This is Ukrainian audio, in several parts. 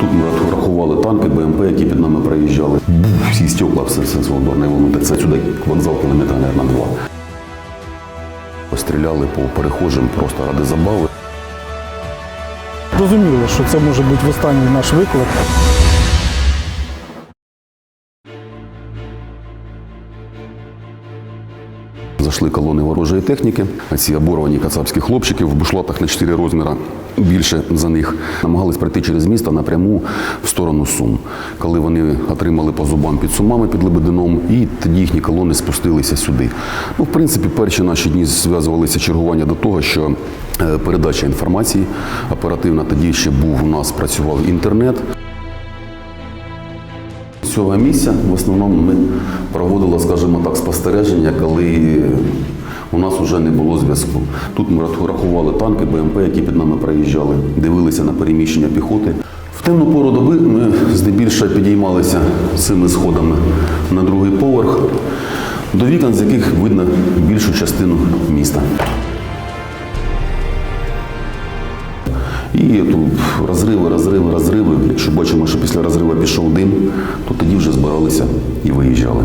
Тут ми рахували танки, БМП, які під нами проїжджали. Бух, всі стекла, все, все, ударне воно. Це сюди вокзал кілометра, мабуть, два. Постріляли по перехожим просто ради забави. Розуміли, що це може бути в останній наш виклик. Зайшли колони ворожої техніки. А ці оборвані кацапські хлопчики в бушлатах на 4 розміри більше за них намагались пройти через місто напряму в сторону Сум. Коли вони отримали по зубам під Сумами під Лебедином, і тоді їхні колони спустилися сюди. Ну, в принципі, перші наші дні зв'язувалися чергування до того, що е, передача інформації оперативна тоді ще був у нас працював інтернет. Цього місця в основному ми проводили, скажімо так, спостереження, коли у нас вже не було зв'язку. Тут ми рахували танки, БМП, які під нами проїжджали, дивилися на переміщення піхоти. В темну пору доби ми здебільшого підіймалися цими сходами на другий поверх, до вікон, з яких видно більшу частину міста. І тут розриви, розриви, розриви. Якщо бачимо, що після розриву пішов дим, то тоді вже збиралися і виїжджали.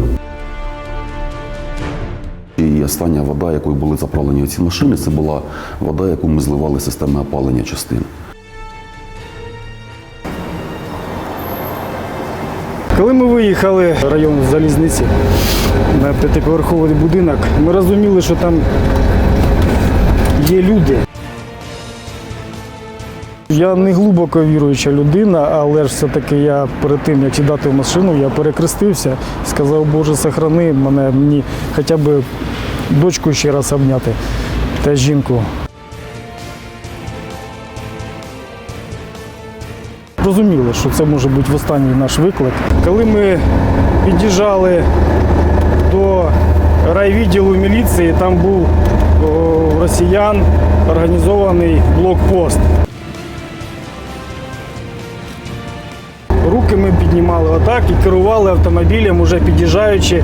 І остання вода, якою були заправлені ці машини, це була вода, яку ми зливали з системи опалення частин. Коли ми виїхали в район залізниці на п'ятиповерховий будинок, ми розуміли, що там є люди. Я не глибоко віруюча людина, але ж все-таки я перед тим, як сідати в машину, я перекрестився, сказав, Боже, сохрани мене, мені хоча б дочку ще раз обняти та жінку. Розуміли, що це може бути останній наш виклик. Коли ми під'їжджали до райвідділу міліції, там був о, росіян організований блокпост. Руки ми піднімали отак і керували автомобілем, уже під'їжджаючи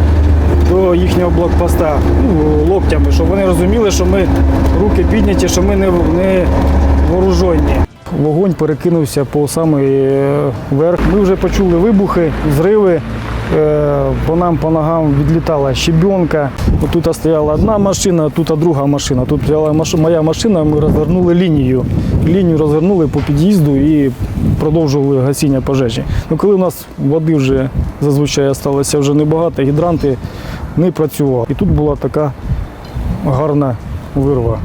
до їхнього блокпоста ну, локтями, щоб вони розуміли, що ми руки підняті, що ми не, не вооружені. Вогонь перекинувся по самий е, верх. Ми вже почули вибухи, зриви. Е, По нам по ногам відлітала щебенка. Тут стояла одна машина, тут друга машина. Тут стояла моя машина, ми розвернули лінію. Лінію розвернули по під'їзду і продовжували гасіння пожежі. Ну, коли у нас води вже зазвичай залишилося вже небагато, гідранти не працювали. І тут була така гарна вирва,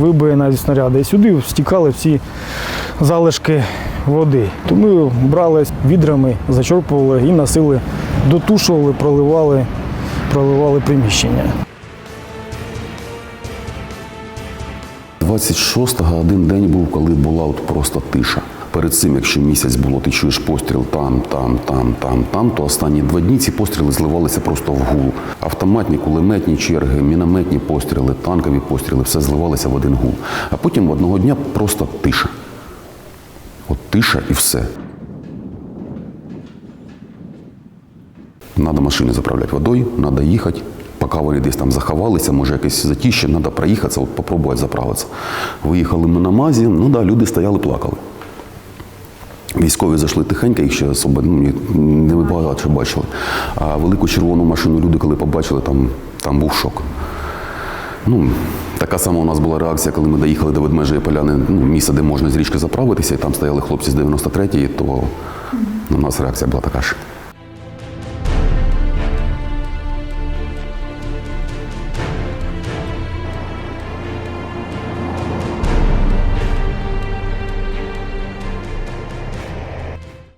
вибоїна зі снаряди. І сюди стікали всі залишки води. То ми брали відрами, зачерпували і носили, дотушували, проливали, проливали приміщення. 26-го один день був, коли була от просто тиша. Перед цим, якщо місяць було, ти чуєш постріл там, там, там, там, там, то останні два дні ці постріли зливалися просто в гул. Автоматні, кулеметні черги, мінометні постріли, танкові постріли, все зливалося в один гул. А потім одного дня просто тиша. От тиша і все. Надо машини заправляти водою, треба їхати. Поки вони десь там заховалися, може якесь затіще, треба проїхатися, от попробувати заправитися. Виїхали ми на мазі, ну да, люди стояли, плакали. Військові зайшли тихенько, їх ще особо ну, не багато бачили. А велику червону машину люди, коли побачили, там, там був шок. Ну, така сама у нас була реакція, коли ми доїхали до ведмежої поляни, ну, місце, де можна з річки заправитися, і там стояли хлопці з 93-ї, то у нас реакція була така ж.